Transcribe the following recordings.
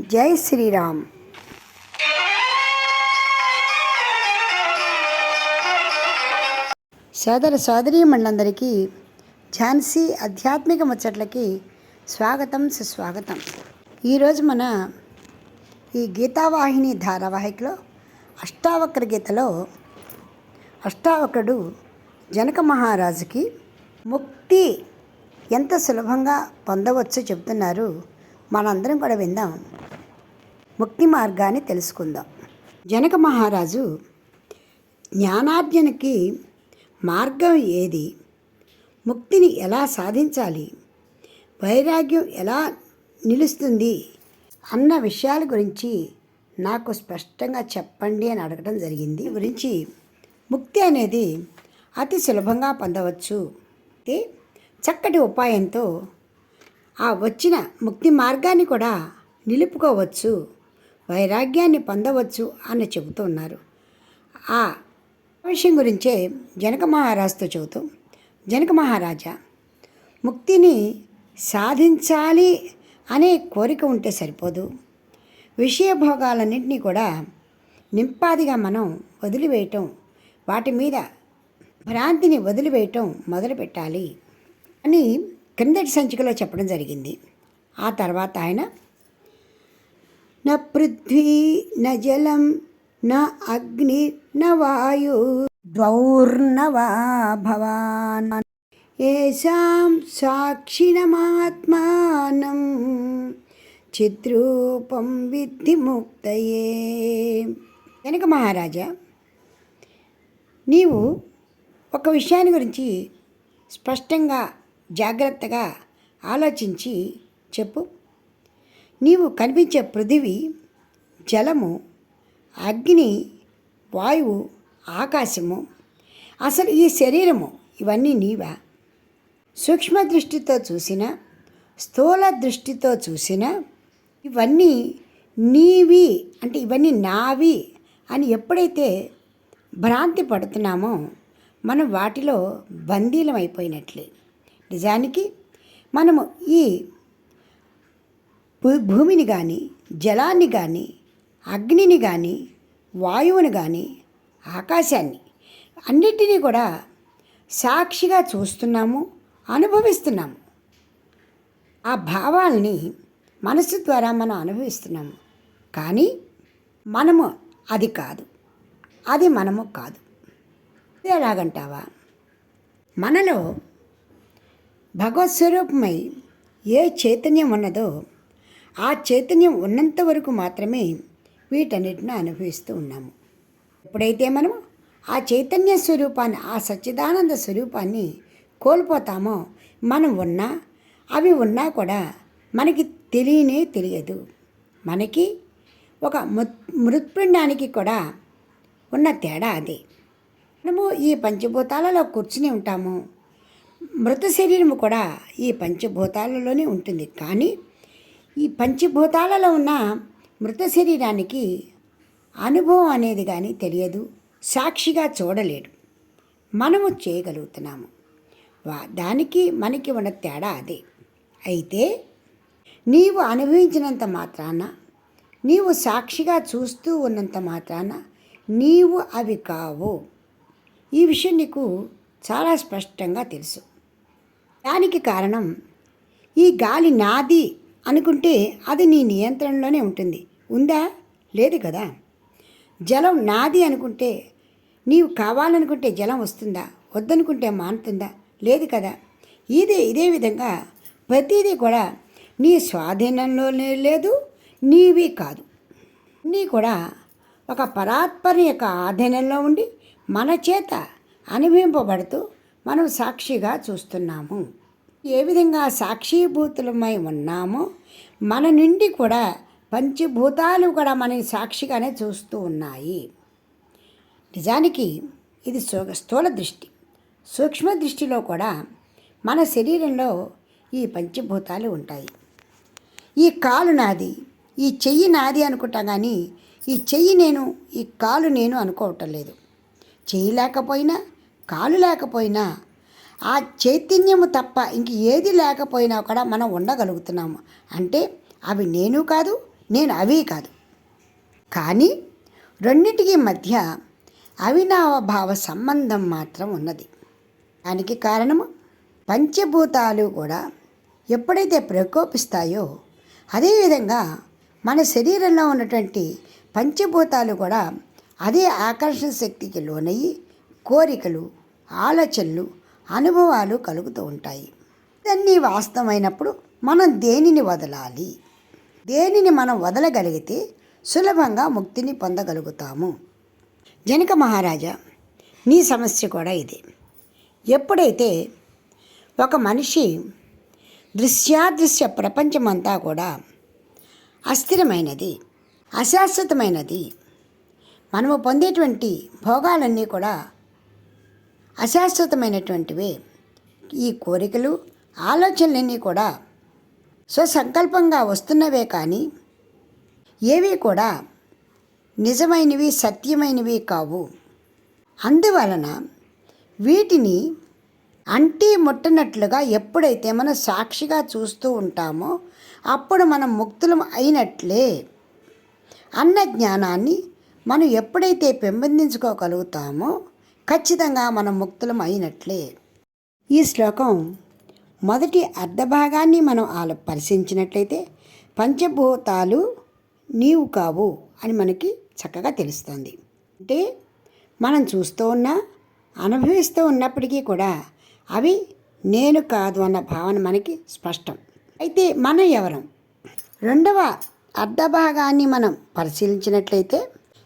జై శ్రీరామ్. సోదర సోదరీమణులందరికీ ఝాన్సీ ఆధ్యాత్మిక ముచ్చట్లకి స్వాగతం సుస్వాగతం. ఈరోజు మన ఈ గీతావాహిని ధారావాహికలో అష్టావక్ర గీతలో అష్టావక్రుడు జనక మహారాజుకి ముక్తి ఎంత సులభంగా పొందవచ్చో చెప్తున్నారు. మనందరం కూడా విందాం. ముక్తి మార్గాన్ని తెలుసుకుందాం. జనక మహారాజు జ్ఞానార్జనకి మార్గం ఏది? ముక్తిని ఎలా సాధించాలి? వైరాగ్యం ఎలా నిలుస్తుంది? అన్న విషయాల గురించి నాకు స్పష్టంగా చెప్పండి అని అడగడం జరిగింది. గురించి ముక్తి అనేది అతి సులభంగా పొందవచ్చు. అయితే చక్కటి ఉపాయంతో ఆ వచ్చిన ముక్తి మార్గాన్ని కూడా నిలుపుకోవచ్చు. వైరాగ్యాన్ని పొందవచ్చు అని చెబుతున్నారు. ఆ విషయం గురించే జనక మహారాజుతో చెబుతూ జనక మహారాజా ముక్తిని సాధించాలి అనే కోరిక ఉంటే సరిపోదు. విషయభోగాలన్నింటినీ కూడా నింపాదిగా మనం వదిలివేయటం వాటి మీద భ్రాంతిని వదిలివేయటం మొదలుపెట్టాలి అని క్రిందటి సంచికలో చెప్పడం జరిగింది. ఆ తర్వాత ఆయన న పృథ్వీ న జలం న అగ్ని वायु। వాయు ద్వౌర్నవా భవాన్ ఏషాం సాక్షిణమాత్మానం చిద్రూపం విద్ధి ముక్తయే వెనక మహారాజా నీవు ఒక విషయాన్ని గురించి స్పష్టంగా జాగ్రత్తగా ఆలోచించి చెప్పు. నీవు కనిపించే పృథివీ జలము అగ్ని వాయువు ఆకాశము. అసలు ఈ శరీరము ఇవన్నీ నీవా? సూక్ష్మ దృష్టితో చూసిన స్థూల దృష్టితో చూసిన ఇవన్నీ నీవి అంటే ఇవన్నీ నావి అని ఎప్పుడైతే భ్రాంతి పడుతున్నామో మనం వాటిలో బందీలం అయిపోయినట్లే నిజానికి మనము ఈ భూ- భూమిని కానీ జలాన్ని కానీ అగ్నిని కానీ వాయువుని కానీ ఆకాశాన్ని అన్నిటినీ కూడా సాక్షిగా చూస్తున్నాము అనుభవిస్తున్నాము. ఆ భావాల్ని మనసు ద్వారా మనం అనుభవిస్తున్నాము. కానీ మనము అది కాదు. అది మనము కాదు. ఎలాగంటావా? మనలో భగవత్ స్వరూపమై ఏ చైతన్యం ఉన్నదో ఆ చైతన్యం ఉన్నంత వరకు మాత్రమే వీటన్నిటిని అనుభవిస్తూ ఉన్నాము. ఎప్పుడైతే మనము ఆ చైతన్య స్వరూపాన్ని ఆ సచ్చిదానంద స్వరూపాన్ని కోల్పోతామో మనం ఉన్నా అవి ఉన్నా కూడా మనకి తెలియనే తెలియదు. మనకి ఒక మృత్పిండానికి కూడా ఉన్న తేడా అది. మనము ఈ పంచభూతాలలో కూర్చుని ఉంటాము. మృత శరీరము కూడా ఈ పంచభూతాలలోనే ఉంటుంది. కానీ ఈ పంచభూతాలలో ఉన్న మృత శరీరానికి అనుభవం అనేది కానీ తెలియదు సాక్షిగా చూడలేడు. మనము చేయగలుగుతున్నాము. వా దానికి మనకి ఉన్న తేడా అదే. అయితే నీవు అనుభవించినంత మాత్రాన నీవు సాక్షిగా చూస్తూ ఉన్నంత మాత్రాన నీవు అవి కావు. ఈ విషయం నీకు చాలా స్పష్టంగా తెలుసు. దానికి కారణం ఈ గాలి నాది అనుకుంటే అది నీ నియంత్రణలోనే ఉంటుంది. ఉందా? లేదు కదా. జలం నాది అనుకుంటే నీవు కావాలనుకుంటే జలం వస్తుందా? వద్దనుకుంటే మానుతుందా లేదు కదా. ఇదే ఇదే విధంగా ప్రతిదీ కూడా నీ స్వాధీనంలోనే లేదు నీవి కాదు. నీ కూడా ఒక పరాత్పరి యొక్క ఆధీనంలో ఉండి మన చేత అనుభవింపబడుతూ మనం సాక్షిగా చూస్తున్నాము. ఏ విధంగా సాక్షిభూతులమై ఉన్నామో మన నుండి కూడా పంచభూతాలు కూడా మనని సాక్షిగానే చూస్తూ ఉన్నాయి. నిజానికి ఇది స్థూల దృష్టి. సూక్ష్మ దృష్టిలో కూడా మన శరీరంలో ఈ పంచభూతాలు ఉంటాయి. ఈ కాలు నాది ఈ చెయ్యి నాది అనుకుంటా కానీ ఈ చెయ్యి నేను ఈ కాలు నేను అనుకోవటం లేదు. చెయ్యి లేకపోయినా కాలు లేకపోయినా ఆ చైతన్యము తప్ప ఇంక ఏది లేకపోయినా కూడా మనం ఉండగలుగుతున్నాము. అంటే అవి నేను కాదు నేను అవి కాదు. కానీ రెండింటికి మధ్య అవినావభావ సంబంధం మాత్రం ఉన్నది. దానికి కారణము పంచభూతాలు కూడా ఎప్పుడైతే ప్రకోపిస్తాయో అదేవిధంగా మన శరీరంలో ఉన్నటువంటి పంచభూతాలు కూడా అదే ఆకర్షణ శక్తికి లోనయ్యి కోరికలు ఆలోచనలు అనుభవాలు కలుగుతూ ఉంటాయి. ఇవన్నీ వాస్తవమైనప్పుడు మనం దేనిని వదలాలి? దేనిని మనం వదలగలిగితే సులభంగా ముక్తిని పొందగలుగుతాము? జనక మహారాజా నీ సమస్య కూడా ఇదే. ఎప్పుడైతే ఒక మనిషి దృశ్యాదృశ్య ప్రపంచమంతా కూడా అస్థిరమైనది అశాశ్వతమైనది మనము పొందేటువంటి భోగాలన్నీ కూడా అశాశ్వతమైనటువంటివి. ఈ కోరికలు ఆలోచనలన్నీ కూడా స్వసంకల్పంగా వస్తున్నవే కానీ ఏవి కూడా నిజమైనవి సత్యమైనవి కావు. అందువలన వీటిని అంటి ముట్టనట్లుగా ఎప్పుడైతే మనం సాక్షిగా చూస్తూ ఉంటామో అప్పుడు మనం ముక్తులం అయినట్లే అన్న జ్ఞానాన్ని మనం ఎప్పుడైతే పెంపొందించుకోగలుగుతామో ఖచ్చితంగా మనం ముక్తులం అయినట్లే. ఈ శ్లోకం మొదటి అర్ధభాగాన్ని మనం ఆలో పరిశీలించినట్లయితే పంచభూతాలు నీవు కావు అని మనకి చక్కగా తెలుస్తుంది. అంటే మనం చూస్తూ ఉన్నా అనుభవిస్తూ ఉన్నప్పటికీ కూడా అవి నేను కాదు అన్న భావన మనకి స్పష్టం. అయితే మనం ఎవరం? రెండవ అర్ధభాగాన్ని మనం పరిశీలించినట్లయితే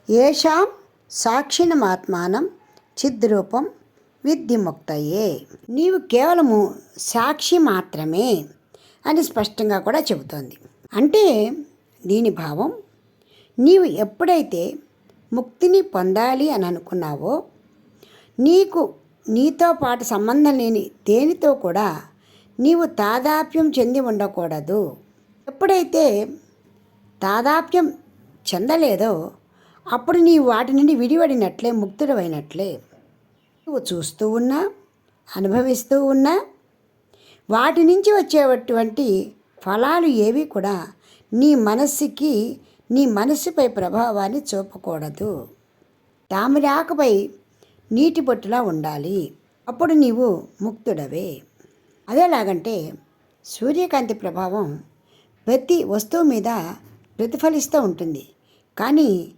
ఏషాం సాక్షిణమాత్మానం చిద్రూపం విద్యుముక్తయే నీవు కేవలము సాక్షి మాత్రమే అని స్పష్టంగా కూడా చెబుతోంది. అంటే దీని భావం నీవు ఎప్పుడైతే ముక్తిని పొందాలి అని అనుకున్నావో నీకు నీతో పాటు సంబంధం లేని దేనితో కూడా నీవు తాదాప్యం చెంది ఉండకూడదు. ఎప్పుడైతే తాదాప్యం చెందలేదో అప్పుడు నీ వాటి నుండి విడివడినట్లే ముక్తుడవైనట్లే. నువ్వు చూస్తూ ఉన్నా అనుభవిస్తూ ఉన్నా వాటి నుంచి వచ్చేటువంటి ఫలాలు ఏవి కూడా నీ మనస్సుకి నీ మనస్సుపై ప్రభావాన్ని చూపకూడదు. తామిరాకపై నీటి బొట్టులా ఉండాలి. అప్పుడు నీవు ముక్తుడవే. అదేలాగంటే సూర్యకాంతి ప్రభావం ప్రతి వస్తువు మీద ప్రతిఫలిస్తూ ఉంటుంది. కానీ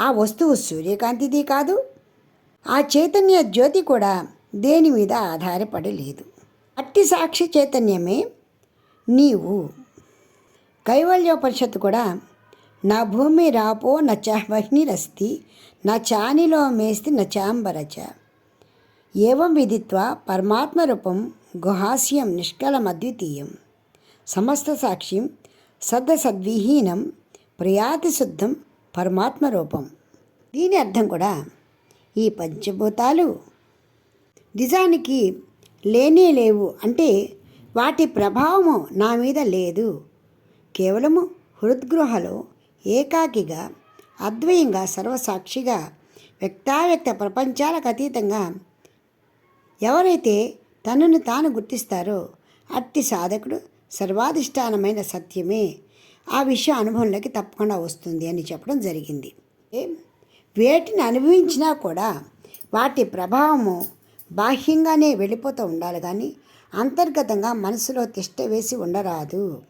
ఆ వస్తువు సూర్యకాంతిది కాదు. ఆ చైతన్య జ్యోతి కూడా దేని మీద ఆధారపడి లేదు. అట్టి సాక్షి చైతన్యమే. నీవు కైవల్యోపనిషత్తు కూడా నా భూమి రాపో నచావహ్నిరస్తి నా చానిలో మేస్తి నచాంబరచ. ఏవం విదిత్వా పరమాత్మరూపం గుహాస్యం నిష్కలం అద్వితీయం. సమస్త సాక్ష్యం సద్ద సద్విహీనం ప్రియాతి శుద్ధం పరమాత్మ రూపం. దీని అర్థం కూడా ఈ పంచభూతాలు నిజానికి లేనే లేవు అంటే వాటి ప్రభావము నా మీద లేదు. కేవలము హృద్గృహలో ఏకాకిగా అద్వయంగా సర్వసాక్షిగా వ్యక్తావ్యక్త ప్రపంచాలకు అతీతంగా ఎవరైతే తనను తాను గుర్తిస్తారో అట్టి సాధకుడు సర్వాధిష్టానమైన సత్యమే. ఆ విషయం అనుభవంలోకి తప్పకుండా వస్తుంది అని చెప్పడం జరిగింది. వేటిని అనుభవించినా కూడా వాటి ప్రభావము బాహ్యంగానే వెళ్ళిపోతూ ఉండాలి కానీ అంతర్గతంగా మనసులో తిష్ట వేసి ఉండరాదు.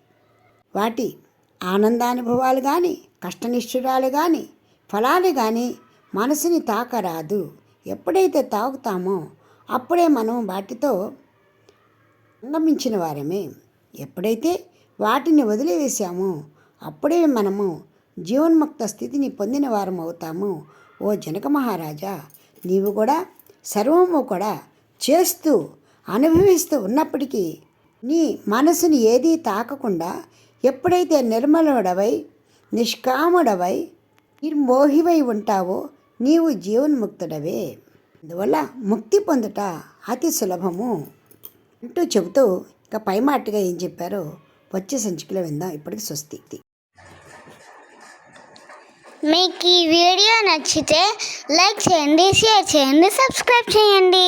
వాటి ఆనందానుభవాలు కానీ కష్టనిష్ఠురాలు కానీ ఫలాలు కానీ మనసుని తాకరాదు. ఎప్పుడైతే తాకుతామో అప్పుడే మనం వాటితో అంగమించిన వారమే. ఎప్పుడైతే వాటిని వదిలివేశాము. అప్పుడే మనము జీవన్ముక్త స్థితిని పొందిన వారం అవుతాము ఓ జనక మహారాజా నీవు కూడా సర్వము కూడా చేస్తూ అనుభవిస్తూ ఉన్నప్పటికీ నీ మనసుని ఏదీ తాకకుండా ఎప్పుడైతే నిర్మలుడవై నిష్కాముడవై నిర్మోహివై ఉంటావో నీవు జీవన్ముక్తుడవే. అందువల్ల ముక్తి పొందుట అతి సులభము. అంటూ చెబుతూ ఇక పైమాటిగా ఏం చెప్పారో వచ్చే సంచికలో విందాం ఇప్పటికి స్వస్తి. మీకు ఈ వీడియో నచ్చితే లైక్ చేయండి షేర్ చేయండి సబ్స్క్రైబ్ చేయండి.